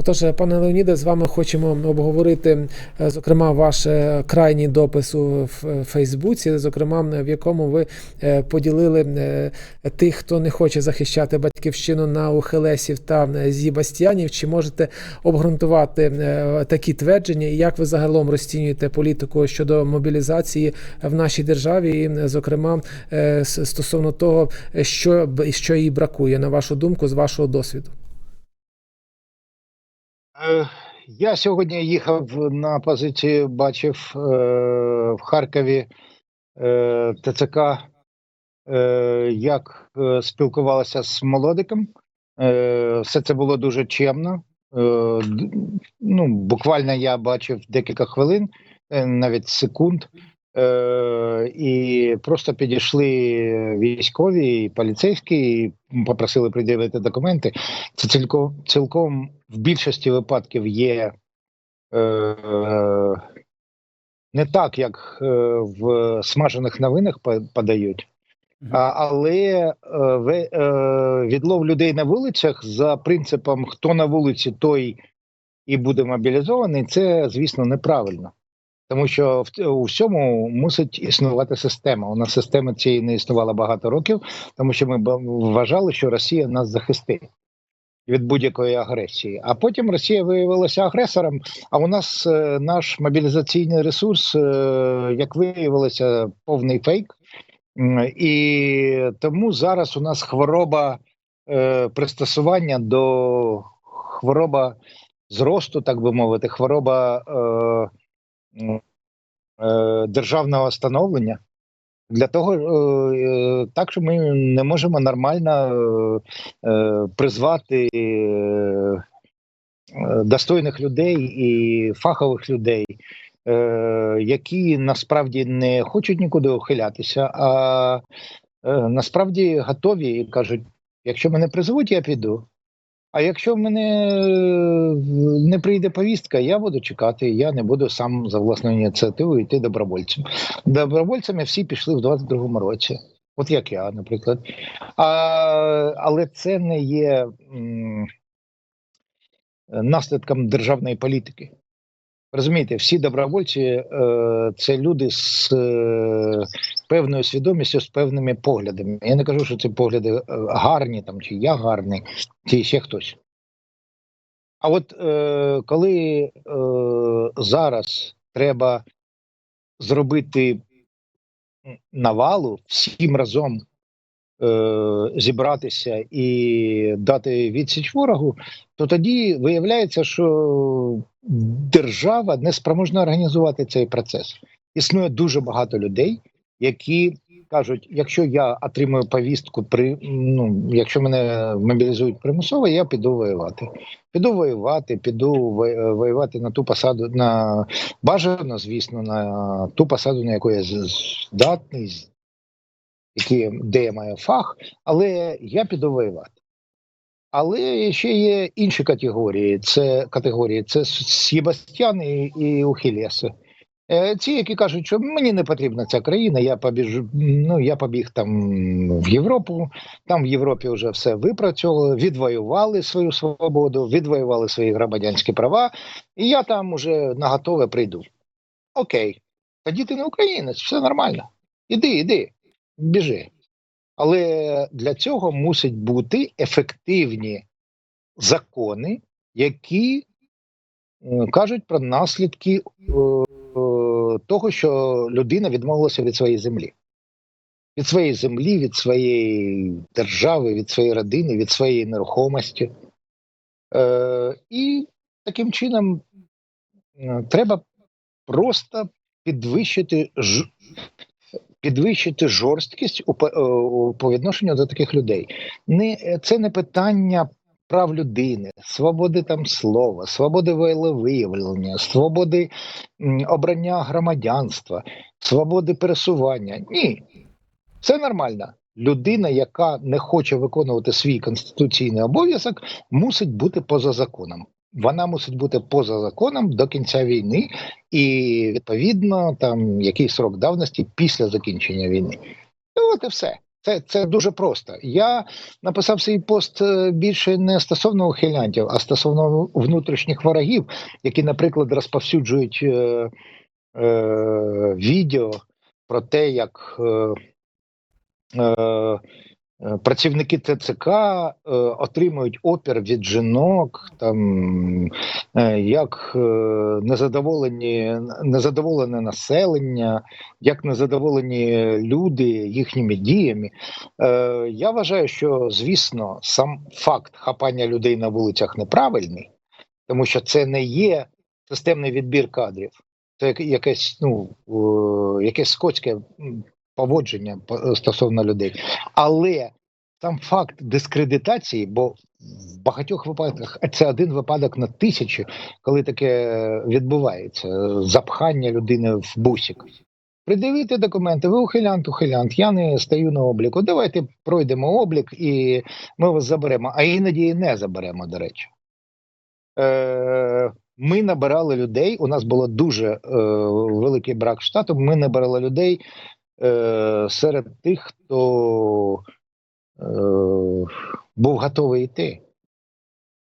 Отож, пане Леоніде, з вами хочемо обговорити, е, зокрема, ваш е, крайній допис у Фейсбуці, зокрема, в якому ви е, поділили е, тих, хто не хоче захищати батьківщину на ухилесів та е, зібастіанів. Чи можете обґрунтувати е, такі твердження, і як ви загалом розцінюєте політику щодо мобілізації в нашій державі, і, е, зокрема, е, стосовно того, е, що що їй бракує, на вашу думку, з вашого досвіду? Е, Я сьогодні їхав на позицію, бачив е, в Харкові е, ТЦК, як спілкувалися з молодиком. Все це було дуже чемно. Ну, буквально я бачив декілька хвилин, навіть секунд. Е, і просто підійшли військові і поліцейські, і попросили пред'явити документи. Це цілком, цілком в більшості випадків є е, не так, як е, в смажених новинах по- подають, а, але е, е, відлов людей на вулицях за принципом хто на вулиці, той і буде мобілізований, це, звісно, неправильно. Тому що в у всьому мусить існувати система. У нас система цієї не існувала багато років, тому що ми вважали, що Росія нас захистить від будь-якої агресії. А потім Росія виявилася агресором. А у нас е, наш мобілізаційний ресурс, е, як виявилося, повний фейк. І тому зараз у нас хвороба е, пристосування до хвороба зросту, так би мовити, хвороба е, державного становлення. Для того е, е, так, що ми не можемо нормально е, е, призвати е, е, достойних людей і фахових людей, е, які насправді не хочуть нікуди ухилятися, а е, насправді готові і кажуть: якщо мене призовуть, я піду. А якщо в мене е, не прийде повістка, я буду чекати, я не буду сам за власною ініціативою йти добровольцем. Добровольцями всі пішли в 22-му році. От як я, наприклад. А, але це не є м, наслідком державної політики. Розумієте, всі добровольці е, це люди з е, певною свідомістю, з певними поглядами. Я не кажу, що ці погляди е, гарні, там, чи я гарний, чи ще хтось. А от е, коли е, зараз треба зробити навалу всім разом зібратися і дати відсіч ворогу, то тоді виявляється, що держава не спроможна організувати цей процес. Існує дуже багато людей, які кажуть: якщо я отримую повістку, при ну якщо мене мобілізують примусово, я піду воювати. Піду воювати, піду воювати на ту посаду, на бажано, звісно, на ту посаду, на яку я здатний, які, де я маю фах, але я піду воювати. Але ще є інші категорії. Це категорії це Сєбастьяни і, Ухілєси. Е, Ці, які кажуть, що мені не потрібна ця країна, я побіжу, ну я побіг там в Європу. Там в Європі вже все випрацьовували, відвоювали свою свободу, відвоювали свої громадянські права, і я там уже наготове прийду. Окей, тоді ти не українець, все нормально. Іди, іди, біжи. Але для цього мусять бути ефективні закони, які е, кажуть про наслідки е, того, що людина відмовилася від своєї землі. Від своєї землі, від своєї держави, від своєї родини, від своєї нерухомості. Е, і таким чином е, треба просто підвищити ж, підвищити жорсткість у, е, по відношенню до таких людей. Не, це не питання прав людини, свободи там слова, свободи волевиявлення, свободи обрання громадянства, свободи пересування. Ні, це нормально. Людина, яка не хоче виконувати свій конституційний обов'язок, мусить бути поза законом. Вона мусить бути поза законом до кінця війни, і відповідно там який срок давності після закінчення війни. І от і все. Це, це дуже просто. Я написав свій пост е, більше не стосовно ухилянтів, а стосовно внутрішніх ворогів, які, наприклад, розповсюджують е, е, відео про те, як е, Е, Працівники ТЦК е, отримують опір від жінок, там е, як е, незадоволені незадоволене населення, як незадоволені люди їхніми діями. Я вважаю, що звісно сам факт хапання людей на вулицях неправильний, тому що це не є системний відбір кадрів, це якесь ну якесь скотське поводження по- стосовно людей. Але сам факт дискредитації, бо в багатьох випадках це один випадок на тисячу, коли таке відбувається запхання людини в бусик. Придивити документи, ви ухилянт, ухилянт, я не стаю на обліку. Давайте пройдемо облік і ми вас заберемо. А іноді і не заберемо, до речі. Е, ми набирали людей. У нас було дуже е, великий брак штату. Ми набирали людей е, серед тих, хто був готовий йти.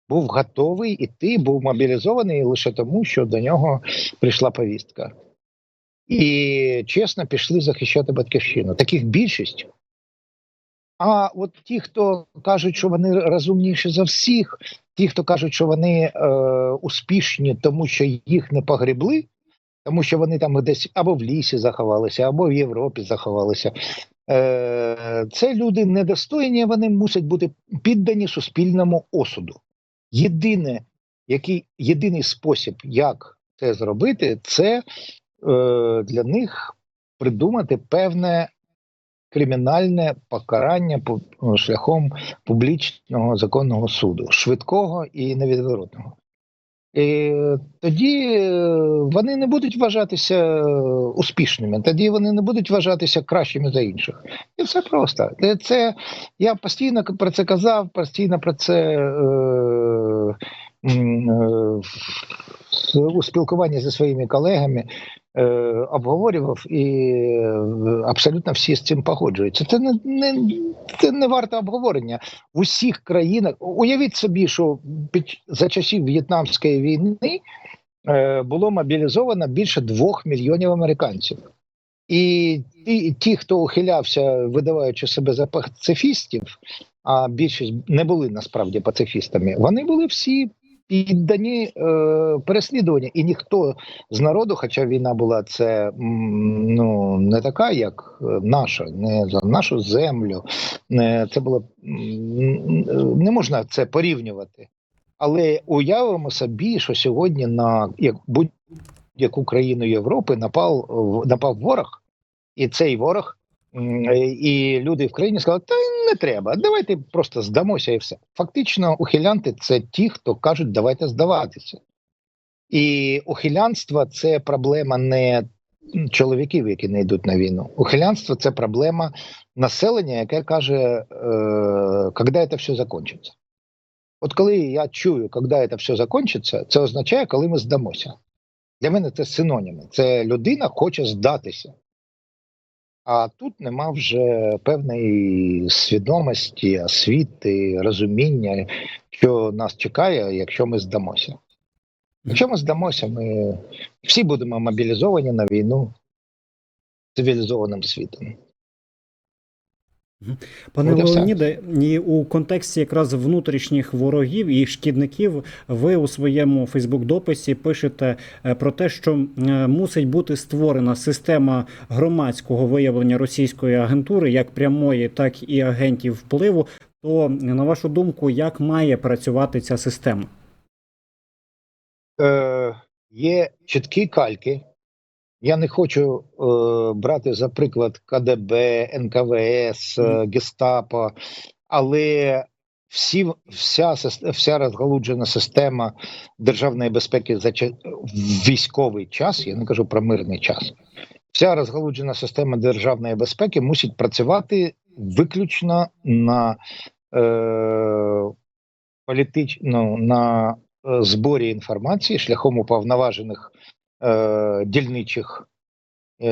Був готовий іти, був мобілізований лише тому, що до нього прийшла повістка. І чесно пішли захищати батьківщину. Таких більшість. А от ті, хто кажуть, що вони розумніші за всіх, ті, хто кажуть, що вони е, успішні, тому що їх не погребли, тому що вони там десь або в лісі заховалися, або в Європі заховалися. Е, це люди недостойні, вони мусять бути піддані суспільному осуду. Єдине, який, єдиний спосіб, як це зробити, це е, для них придумати певне кримінальне покарання пу- шляхом публічного законного суду, швидкого і невідворотного. І тоді е, вони не будуть вважатися е, успішними, тоді вони не будуть вважатися кращими за інших. І все просто. Це я постійно про це казав, постійно про це е, е, у спілкуванні зі своїми колегами е, обговорював, і е, абсолютно всі з цим погоджуються. Це не, не, це не варте обговорення в усіх країнах. Уявіть собі, що під за часів В'єтнамської війни е, було мобілізовано більше двох мільйонів американців. І ті, ті, хто ухилявся, видаваючи себе за пацифістів, а більшість не були насправді пацифістами, вони були всі піддані е, переслідуванню. І ніхто з народу, хоча війна була це ну не така, як е, наша, не за нашу землю. Не, це було не можна це порівнювати. Але уявимо собі, що сьогодні на як будь-яку країну Європи напав напав ворог, і цей ворог, е, і люди в країні сказали, та не треба, давайте просто здамося і все. Фактично, ухилянти це ті, хто кажуть, давайте здаватися. І ухилянство це проблема не чоловіків, які не йдуть на війну. Ухилянство це проблема населення, яке каже, е, коли це все закінчиться. От коли я чую, коли це все закінчиться, це означає, коли ми здамося. Для мене це синоніми. Це людина хоче здатися. А тут нема вже певної свідомості, освіти, розуміння, що нас чекає, якщо ми здамося. Якщо ми здамося, ми всі будемо мобілізовані на війну цивілізованим світом. Пане. Леоніде, і у контексті якраз внутрішніх ворогів і шкідників, ви у своєму Фейсбук-дописі пишете е, про те, що е, мусить бути створена система громадського виявлення російської агентури, як прямої, так і агентів впливу. То на вашу думку, як має працювати ця система? Е, є чіткі кальки. Я не хочу е, брати за приклад КДБ, НКВС, е, Гестапо, але всі, вся, вся розгалуджена система державної безпеки за в військовий час, я не кажу про мирний час. Вся розгалуджена система державної безпеки мусить працювати виключно на е, політично на е, зборі інформації шляхом уповноважених е, дільничих е,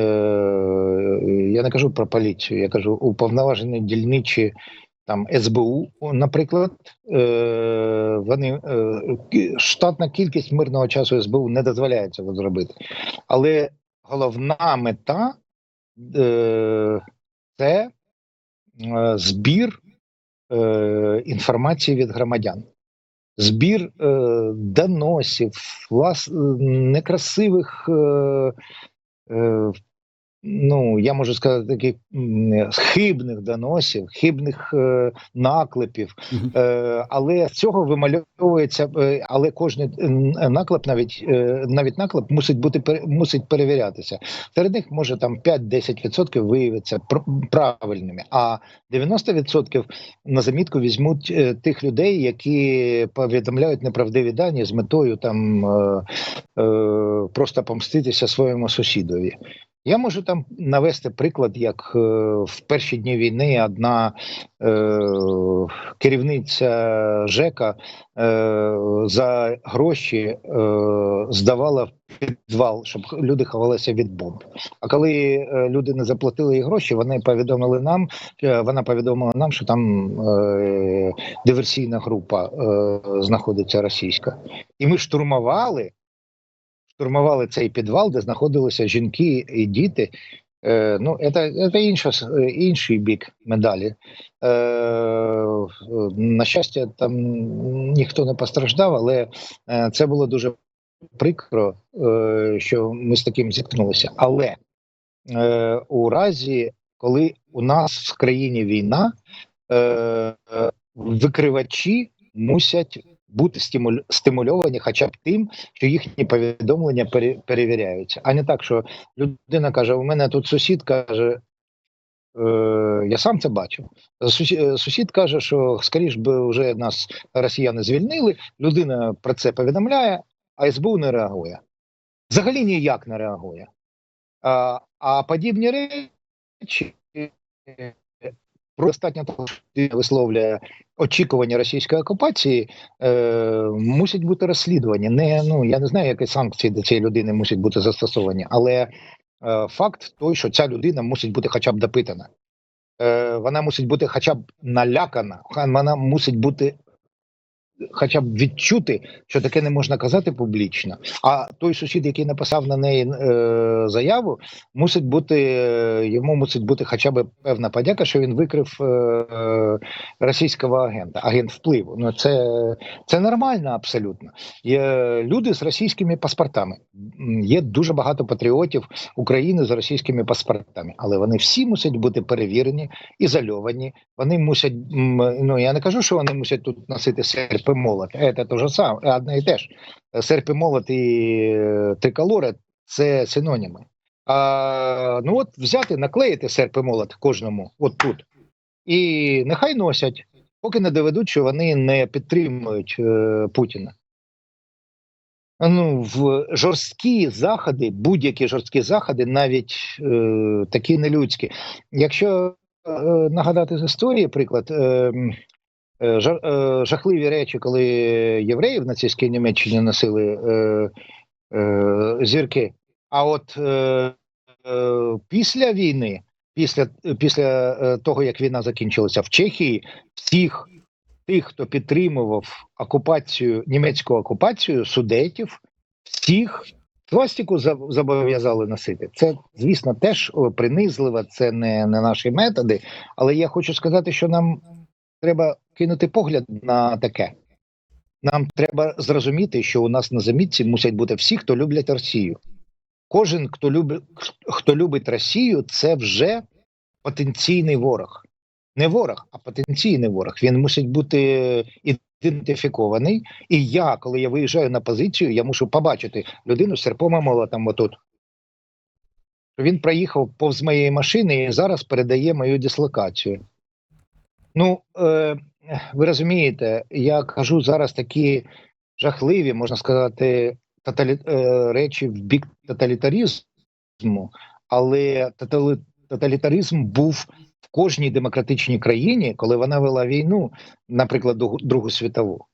я не кажу про поліцію, я кажу уповноважені дільничі там СБУ, наприклад, е, вони штатна кількість мирного часу СБУ не дозволяє цього зробити. Але головна мета е, це е, збір е, інформації від громадян. Збір е, доносів, влас, некрасивих, е, е, ну я можу сказати, таких хибних доносів, хибних е, наклепів. Е, але з цього вимальовується, е, але кожен наклеп, навіть е, навіть наклеп мусить бути мусить перевірятися. Серед них може там 5-10% виявиться пр- правильними, а 90% на замітку візьмуть е, тих людей, які повідомляють неправдиві дані з метою там е, е, просто помститися своєму сусідові. Я можу там навести приклад, як е, в перші дні війни одна е, керівниця ЖЕКа е, за гроші е, здавала в підвал, щоб люди ховалися від бомб. А коли е, люди не заплатили їй гроші, вони повідомили нам. е, Вона повідомила нам, що там е, диверсійна група е, знаходиться російська, і ми штурмували. Штурмували цей підвал, де знаходилися жінки і діти. Е, ну, це, це інша, інший бік медалі. Е, на щастя, там ніхто не постраждав, але е, це було дуже прикро, е, що ми з таким зіткнулися. Але е, у разі, коли у нас в країні війна, е, викривачі мусять бути стимульовані хоча б тим, що їхні повідомлення перевіряються, а не так, що людина каже: у мене тут сусід каже. Е, я сам це бачив. Сусід, е, каже, що скоріш би вже нас росіяни звільнили. Людина про це повідомляє, а СБУ не реагує. Взагалі ніяк не реагує. А, а подібні речі про достатньо висловлює очікування російської окупації, е, мусять бути розслідувані. Не ну я не знаю, які санкції до цієї людини мусять бути застосовані, але е, факт той, що ця людина мусить бути хоча б допитана. Е, вона мусить бути хоча б налякана, вона мусить бути хоча б відчути, що таке не можна казати публічно. А той сусід, який написав на неї е, заяву, мусить бути е, йому мусить бути хоча б певна подяка, що він викрив е, російського агента, агент впливу. Ну це, це нормально абсолютно. Є люди з російськими паспортами. Є дуже багато патріотів України з російськими паспортами, але вони всі мусять бути перевірені, ізольовані. Вони мусять, ну я не кажу, що вони мусять тут носити серп і молот. Це те ж саме, одне і те ж. Серп і молот і е, триколори це синоніми. А, ну от взяти, наклеїти серп і молот кожному, от тут, і нехай носять, поки не доведуть, що вони не підтримують е, Путіна. Ну, в жорсткі заходи, будь-які жорсткі заходи, навіть е, такі нелюдські. Якщо е, нагадати з історії, приклад, е, е, е, жахливі речі, коли євреї в нацистській Німеччині носили е, е, зірки. А от е, е, після війни, після, після е, того, як війна закінчилася в Чехії, всіх тих, хто підтримував окупацію, німецьку окупацію, судетів, всіх свастику за- зобов'язали носити. Це, звісно, теж принизливо, це не, не наші методи. Але я хочу сказати, що нам треба кинути погляд на таке. Нам треба зрозуміти, що у нас на замітці мусять бути всі, хто люблять Росію. Кожен, хто любить, хто любить Росію, це вже потенційний ворог. Не ворог, а потенційний ворог. Він мусить бути ідентифікований. І я, коли я виїжджаю на позицію, я мушу побачити людину з серпом і молотом отут. Він проїхав повз моєї машини і зараз передає мою дислокацію. Ну, е, ви розумієте, я кажу зараз такі жахливі, можна сказати, тоталі, е, речі в бік тоталітарізму, але тотали, тоталітаризм був в кожній демократичній країні, коли вона вела війну, наприклад, Другу світову.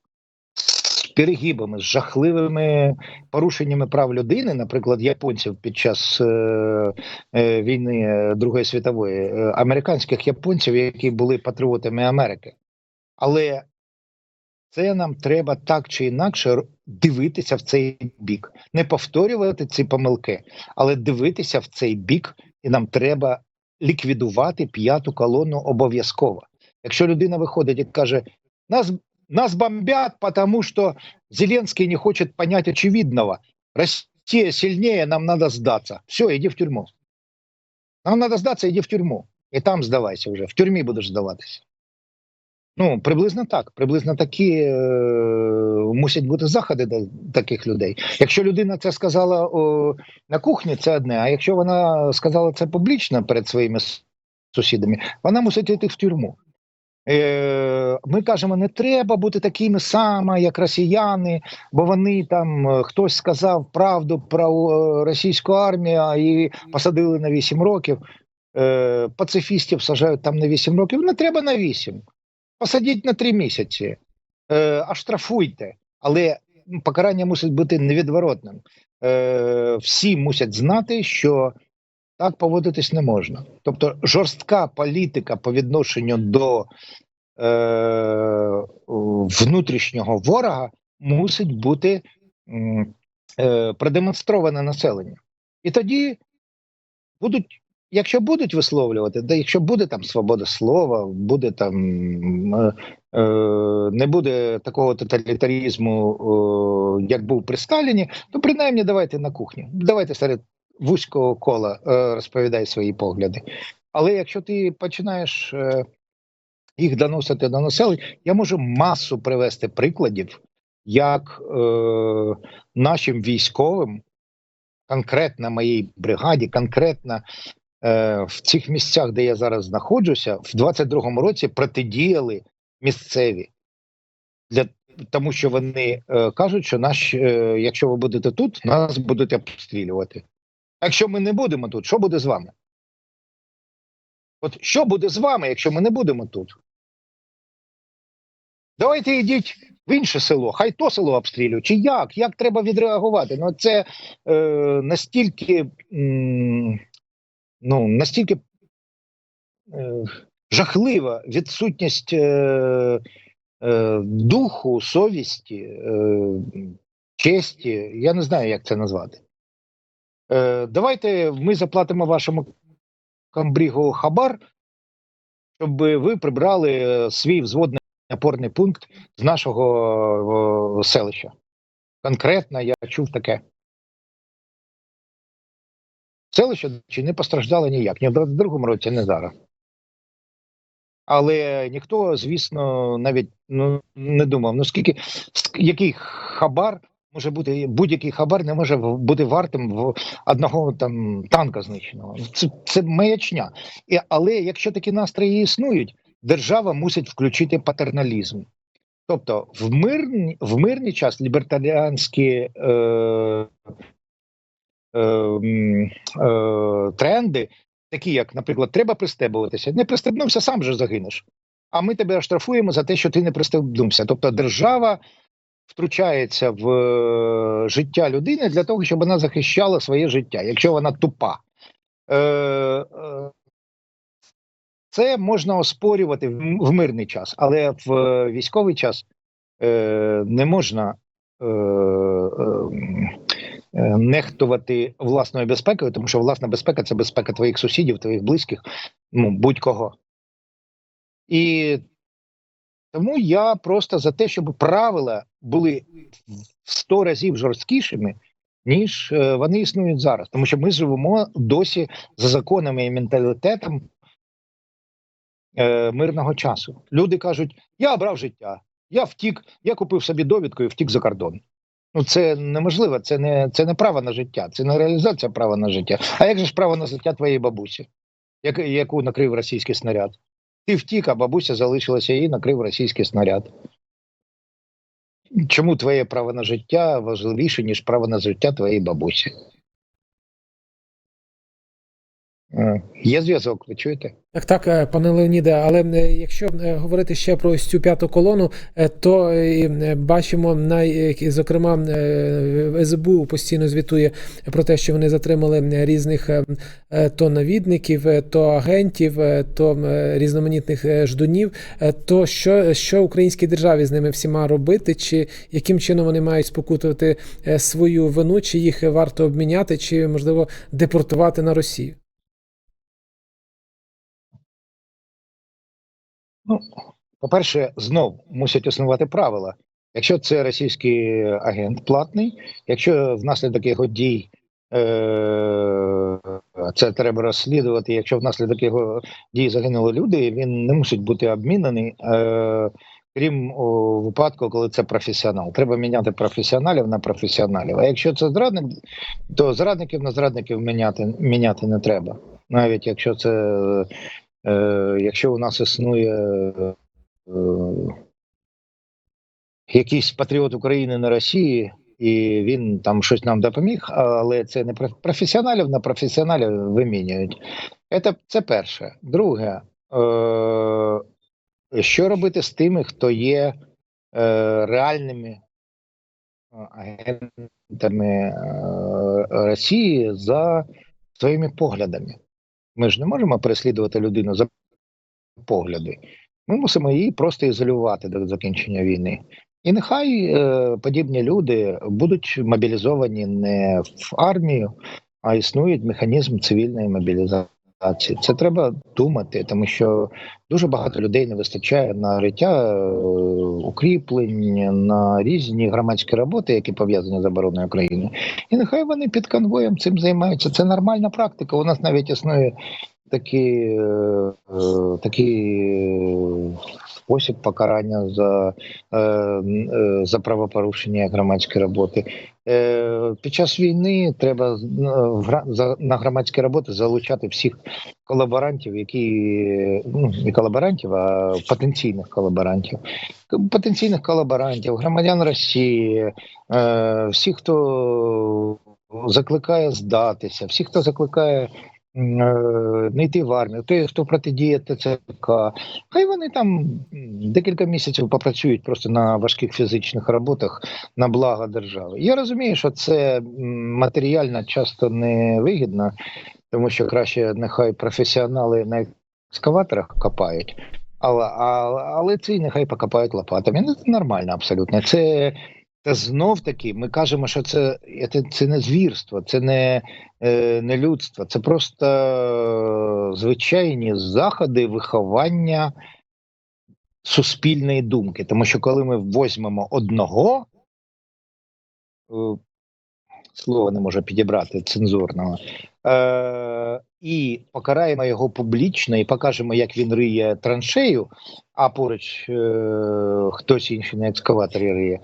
Перегибами, з жахливими порушеннями прав людини, наприклад, японців під час е, е, війни е, Другої світової, е, американських японців, які були патріотами Америки. Але це нам треба так чи інакше дивитися в цей бік, не повторювати ці помилки, але дивитися в цей бік, і нам треба ліквідувати п'яту колону обов'язково. Якщо людина виходить і каже, нас, нас бомбят, тому що Зеленський не хоче понять очевидного. Росія сильніє, нам треба здатися. Все, йди в тюрму. Нам треба здатися, йди в тюрму. І там здавайся вже, в тюрмі будеш здаватися. Ну, приблизно так. Приблизно такі е, мусять бути заходи до таких людей. Якщо людина це сказала о, на кухні, це одне. А якщо вона сказала це публічно перед своїми сусідами, вона мусить йти в тюрму. Е, ми кажемо, не треба бути такими самими, як росіяни, бо вони там е, хтось сказав правду про е, російську армію і посадили на 8 років. Пацифістів сажають там на 8 років. Не треба на 8. Посадіть на 3 місяці, а штрафуйте. Але покарання мусить бути невідворотним. Всі мусять знати, що так поводитись не можна. Тобто жорстка політика по відношенню до е, внутрішнього ворога мусить бути е, продемонстрована населенню. І тоді будуть, якщо будуть висловлювати, да якщо буде там свобода слова, буде там е, е, не буде такого тоталітарізму, е, як був при Сталіні, то принаймні давайте на кухні. Давайте серед вузького кола е, розповідай свої погляди. Але якщо ти починаєш е, їх доносити до населення, я можу масу привести прикладів, як е, нашим військовим, конкретно моїй бригаді, конкретно в цих місцях, де я зараз знаходжуся, в 22-му році протидіяли місцеві. Для, тому що вони е, кажуть, що наш, е, якщо ви будете тут, нас будуть обстрілювати. Якщо ми не будемо тут, що буде з вами? От що буде з вами, якщо ми не будемо тут? Давайте йдіть в інше село, хай то село обстрілюють. Чи як? Як треба відреагувати? Ну це е, настільки, ну, настільки е, жахлива відсутність е, е, духу, совісті, е, честі. Я не знаю, як це назвати. Е, давайте ми заплатимо вашому камбрігу хабар, щоб ви прибрали е, свій взводний опорний пункт з нашого селища. Конкретно я чув таке. Селище чи не постраждало ніяк, ні в 22-му році, ні зараз. Але ніхто, звісно, навіть ну, не думав, ну скільки, ск- який хабар може бути, будь-який хабар не може бути вартим в одного там танка знищеного. Це, це маячня. І, але якщо такі настрої існують, держава мусить включити патерналізм. Тобто в мирні, в мирний час лібертаріанські е, е, е, тренди, такі як, наприклад, треба пристебуватися. Не пристебнувся, сам же загинеш. А ми тебе оштрафуємо за те, що ти не пристебнувся. Тобто держава втручається в е, життя людини для того, щоб вона захищала своє життя, якщо вона тупа. Е, е, це можна оспорювати в, мирний час, але в військовий час не можна нехтувати власною безпекою, тому що власна безпека це безпека твоїх сусідів, твоїх близьких, ну будь-кого. І тому я просто за те, щоб правила були в 100 разів жорсткішими, ніж е, вони існують зараз. Тому що ми живемо досі за законами і менталітетом е, мирного часу. Люди кажуть: я обрав життя, я втік, я купив собі довідку і втік за кордон. Ну, це неможливо, це не, це не право на життя, це не реалізація права на життя. А як же ж право на життя твоєї бабусі, як, яку накрив російський снаряд? Ти втік, а бабуся залишилася і накрив російський снаряд. Чому твоє право на життя важливіше, ніж право на життя твоєї бабусі? Е, Є зв'язок, ви чуєте? Так, так, е, пане Леоніде, але е, якщо говорити ще про ось цю п'яту колону, то бачимо, на, зокрема, СБУ постійно звітує про те, що вони затримали різних то навідників, то агентів, то різноманітних ждунів. То що, що українській державі з ними всіма робити, чи яким чином вони мають спокутувати свою вину, чи їх варто обміняти, чи можливо депортувати на Росію? Ну, по-перше, знов мусять існувати правила. Якщо це російський агент платний, якщо внаслідок його дій е- це треба розслідувати, якщо внаслідок його дій загинули люди, він не мусить бути обмінений. Е- Крім випадку, коли це професіонал, треба міняти професіоналів на професіоналів. А якщо це зрадник, то зрадників на зрадників міняти, міняти не треба. Навіть якщо це якщо у нас існує е, якийсь патріот України на Росії, і він там щось нам допоміг, але це не проф- професіоналів на професіоналів вимінюють. Це, це перше. Друге, е, що робити з тими, хто є е, реальними е, агентами е, Росії за своїми поглядами? Ми ж не можемо переслідувати людину за погляди. Ми мусимо її просто ізолювати до закінчення війни. І нехай е, подібні люди будуть мобілізовані не в армію, а існує механізм цивільної мобілізації. Це треба думати, тому що дуже багато людей не вистачає на риття е, укріплень, на різні громадські роботи, які пов'язані з обороною України. І нехай вони під конвоєм цим займаються. Це нормальна практика. У нас навіть існує такий, е, е, такий е, спосіб покарання за, за правопорушення громадської роботи. Під час війни треба на громадські роботи залучати всіх колаборантів, які ну не колаборантів, а потенційних колаборантів, потенційних колаборантів, громадян Росії, всіх, хто закликає здатися, всіх, хто закликає не йти в армію, той, хто протидіє ТЦК, хай вони там декілька місяців попрацюють просто на важких фізичних роботах на благо держави. Я розумію, що це матеріально часто не вигідно, тому що краще нехай професіонали на екскаваторах копають. Але, але, але ці нехай покопають лопатами. Ну, Це нормально абсолютно. Це, це знов таки, ми кажемо, що це, це, не звірство, це не, е, не людство, це просто е, звичайні заходи виховання суспільної думки. Тому що коли ми возьмемо одного, слово не можу підібрати цензурного, е, і покараємо його публічно і покажемо, як він риє траншею, а поруч е, хтось інший на екскаваторі риє,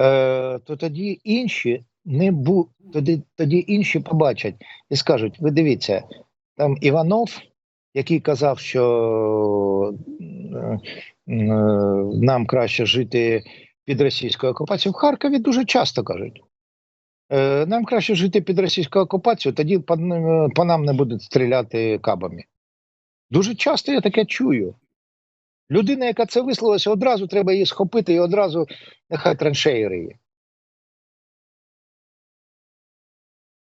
е, то тоді інші не бу... тоді, тоді інші побачать і скажуть: ви дивіться, там Іванов, який казав, що е, е, нам краще жити під російською окупацією, в Харкові дуже часто кажуть. Е, Нам краще жити під російською окупацією, тоді по, по нам не будуть стріляти кабами. Дуже часто я таке чую. Людина, яка це висловилася, одразу треба її схопити і одразу нехай траншеї риє.